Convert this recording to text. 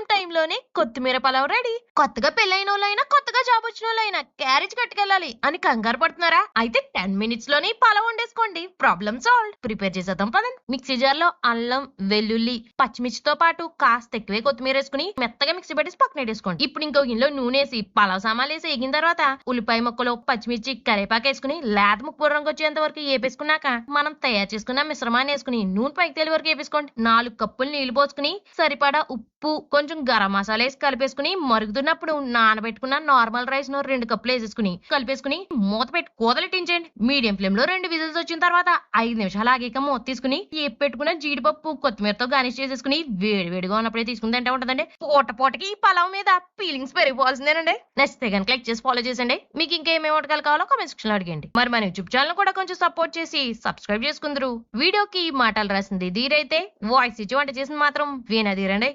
Time టైంలోనే కొత్తిమీర pulao ready. కొత్తగా పెళ్ళైన వాళ్ళైనా కొత్తగా జాబ్ వచ్చిన వాళ్ళైనా క్యారేజ్ కట్టుకెళ్ళాలి అని కంగారు పడుతున్నారా? అయితే టెన్ మినిట్స్లోనే పలావ్ వండేసుకోండి. ప్రాబ్లమ్ సాల్వ్ ప్రిపేర్ చేసేద్దాం పదండి. మిక్సీ జార్లో అల్లం వెల్లుల్లి పచ్చిమిర్చితో పాటు కాస్త ఎక్కువే కొత్తిమీర వేసుకుని మెత్తగా మిక్సీ పట్టేసి పక్కన వేసుకోండి ఇప్పుడు ఇంకో గిన్నెలో నూనె వేసి పలావ్ సామాన్లు వేసి ఎగిన తర్వాత ఉల్లిపాయ ముక్కలు పచ్చిమిర్చి కరేపాకు వేసుకుని లేత ముక్కు రంగు వచ్చేంత వరకు వేపేసుకున్నాక మనం తయారు చేసుకున్న మిశ్రమాన్ని వేసుకుని నూనె పైకి తేలి వరకు వేపేసుకోండి నాలుగు కప్పులు నీళ్ళు పోసుకుని సరిపడా ఉప్పు కొంచెం గరం మసాలా వేసి కలిపేసుకుని మరుగుతున్నప్పుడు నానబెట్టుకున్న నార్మల్ రైస్ను రెండు కప్పులు వేసేసుకుని కలిపేసుకుని మూత పెట్టి కూదలెట్టించండి మీడియం ఫ్లేమ్లో రెండు విజిల్స్ వచ్చిన తర్వాత ఐదు నిమిషాలు ఆగాక మూత తీసుకుని ఏపి పెట్టుకున్న జీడిపప్పు కొత్తిమీరతో గార్నిష్ చేసేసుకుని వేడి వేడిగా ఉన్నప్పుడే తీసుకుని తింటే ఉంటుందండి. పూట పూటకి ఈ పలావ్ మీద ఫీలింగ్స్ పెరిగిపోవాల్సిందేనండి. నచ్చితే కనుక క్లిక్ చేసి ఫాలో చేసండి మీకు ఇంకా ఏమేమి వంటకాలు కావాలో కామెంట్ సెక్షన్లో అడిగండి మరి మన యూట్యూబ్ ఛానల్ కూడా కొంచెం సపోర్ట్ చేసి సబ్స్క్రైబ్ చేసుకుందరు. వీడియోకి మాటలు రాసింది ధీరైతే వాయిస్ ఇచ్చి వంట చేసింది మాత్రం వీణధీరండి